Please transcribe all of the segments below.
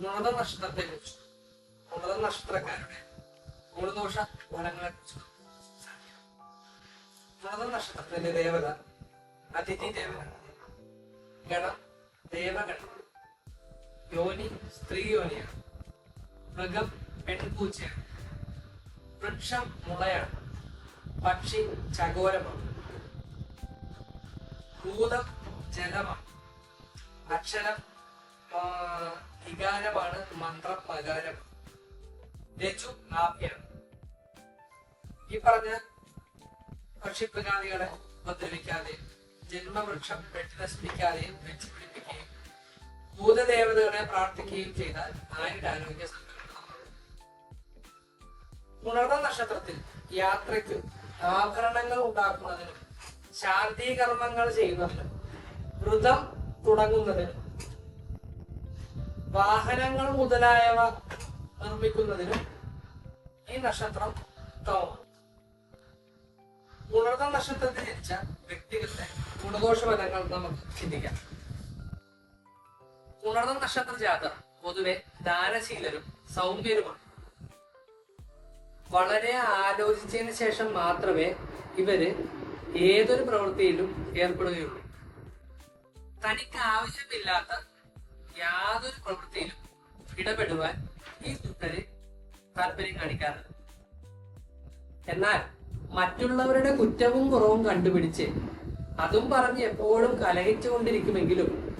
പുണത നക്ഷത്രത്തെ കുറിച്ച് പുണത നക്ഷത്രക്കാരുടെ ഗുണദോഷ ഫലങ്ങളെ കുറിച്ച് പുണത നക്ഷത്രത്തിന്റെ ദേവത അതിഥി ദേവത. ഗണം ദേവഗണം. യോനി സ്ത്രീ യോനിയാണ്. മൃഗം പെൺപൂച്ചയാണ്. വൃക്ഷം മുളയാണ്. പക്ഷി ചകോരമാണ്. ഭൂതം ജലമാണ്. അക്ഷരം വികാരമാണ് മന്ത്രപ്രകാരം. രജു നാഭ്യാണ് ഈ പറഞ്ഞ പക്ഷിപ്രകാരികളെ ഉപദ്രവിക്കാതെയും ജന്മവൃക്ഷം വെട്ടി നശിപ്പിക്കാതെയും പിടിപ്പിക്കുകയും ഭൂതദേവതകളെ പ്രാർത്ഥിക്കുകയും ചെയ്താൽ ആരുടെ ആരോഗ്യ പുണർന്ന നക്ഷത്രത്തിൽ യാത്രയ്ക്ക് ആഭരണങ്ങൾ ഉണ്ടാക്കുന്നതിനും ശാന്തി കർമ്മങ്ങൾ ചെയ്യുന്നതിനും വ്രതം തുടങ്ങുന്നതിനും വാഹനങ്ങൾ മുതലായവ നിർമ്മിക്കുന്നതിനും ഈ നക്ഷത്രം ഉത്തമമാണ് ഉണർന്ന നക്ഷത്രത്തിൽ ജനിച്ച വ്യക്തികളുടെ ഗുണദോഷ ഫലങ്ങൾ നമുക്ക് ചിന്തിക്കാം. ഉണർന്ന നക്ഷത്ര ജാതർ പൊതുവെ ദാനശീലരും സൗമ്യരുമാണ്. വളരെ ആലോചിച്ചതിന് ശേഷം മാത്രമേ ഇവർ ഏതൊരു പ്രവൃത്തിയിലും ഏർപ്പെടുകയുള്ളൂ. തനിക്ക് ആവശ്യമില്ലാത്ത യാതൊരു പ്രവൃത്തിയിലും ഇടപെടുവാൻ ഈ കൂട്ടര് താല്പര്യം കാണിക്കാറുണ്ട് എന്നാൽ മറ്റുള്ളവരുടെ കുറ്റവും കുറവും കണ്ടുപിടിച്ച് അതും പറഞ്ഞ് എപ്പോഴും കലഹിച്ചുകൊണ്ടിരിക്കുമെങ്കിലും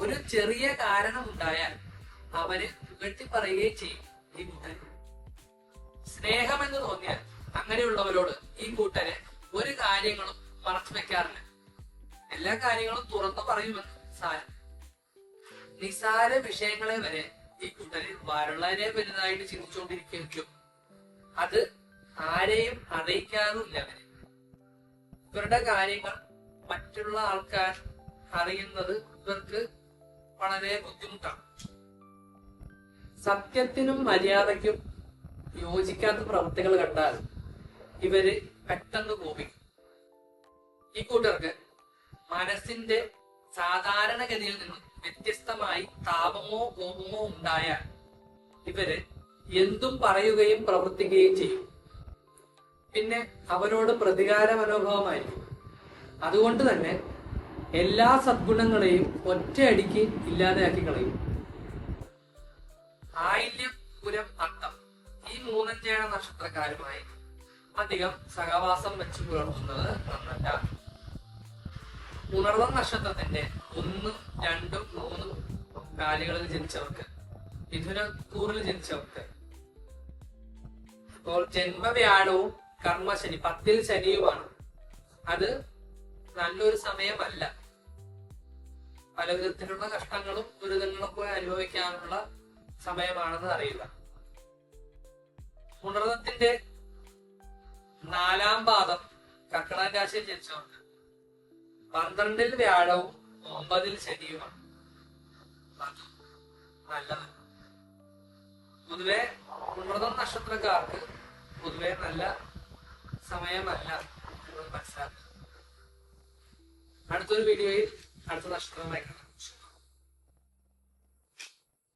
ഒരു ചെറിയ കാരണമുണ്ടായാൽ അവർ പുകഴ്ത്തി പറയുകയും ചെയ്യും ഈ കൂട്ടര്. സ്നേഹമെന്ന് തോന്നിയാൽ അങ്ങനെയുള്ളവരോട് ഈ കൂട്ടരെ ഒരു കാര്യങ്ങളും മറച്ചു വെക്കാറില്ല. എല്ലാ കാര്യങ്ങളും തുറന്നു പറയുമെന്ന് സാരം. നിസാര വിഷയങ്ങളെ വരെ ഈ കൂട്ടര് വളരെ വലുതായിട്ട് ചിന്തിച്ചുകൊണ്ടിരിക്കും അത് ആരെയും അറിയിക്കാറുമില്ല അവർ. ഇവരുടെ കാര്യങ്ങൾ മറ്റുള്ള ആൾക്കാർ അറിയുന്നത് ഇവർക്ക് വളരെ ബുദ്ധിമുട്ടാണ്. സത്യത്തിനും മര്യാദയ്ക്കും യോജിക്കാത്ത പ്രവൃത്തികൾ കണ്ടാൽ ഇവർ പെട്ടെന്ന് കോപിക്കും. ഈ കൂട്ടർക്ക് മനസ്സിന്റെ സാധാരണഗതിയിൽ നിന്നും വ്യത്യസ്തമായി താപമോ കോപമോ ഉണ്ടായാൽ ഇവർ എന്തും പറയുകയും പ്രവർത്തിക്കുകയും ചെയ്യും. പിന്നെ അവരോട് പ്രതികാര മനോഭാവമായിരിക്കും അതുകൊണ്ട് തന്നെ എല്ലാ സദ്ഗുണങ്ങളെയും ഒറ്റയടിക്ക് ഇല്ലാതെയാക്കി കളയും. ആയില്യം പുരം അത്തം ഈ മൂന്നഞ്ചേഴ നക്ഷത്രക്കാരുമായി അധികം സഹവാസം വെച്ചു പുലർത്തുന്നത് നന്നല്ല ഉണർന്ന നക്ഷത്രത്തിന്റെ ഒന്നും രണ്ടും മൂന്നും കാലുകളിൽ ജനിച്ചവർക്ക് മിഥുനക്കൂറിൽ ജനിച്ചവർക്ക്. അപ്പോൾ ജന്മവ്യാഴവും കർമ്മശനി പത്തിൽ ശനിയുമാണ്. അത് നല്ലൊരു സമയമല്ല. പല വിധത്തിലുള്ള കഷ്ടങ്ങളും ദുരിതങ്ങളും പോയി അനുഭവിക്കാനുള്ള സമയമാണെന്ന് അറിയുക. ഉണർന്നത്തിന്റെ നാലാം പാദം കർക്കിടക രാശിയിൽ ജനിച്ചവർക്ക്. പന്ത്രണ്ടിൽ വ്യാഴവും ഒമ്പതിൽ ശനിയുമാണ്. നല്ലത് പൊതുവെ ഉണർന്ന നക്ഷത്രക്കാർക്ക് പൊതുവെ നല്ല സമയമല്ല മനസ്സിലാക്കുക. അടുത്തൊരു വീഡിയോയിൽ അടുത്ത നക്ഷത്രമായി കാണാം.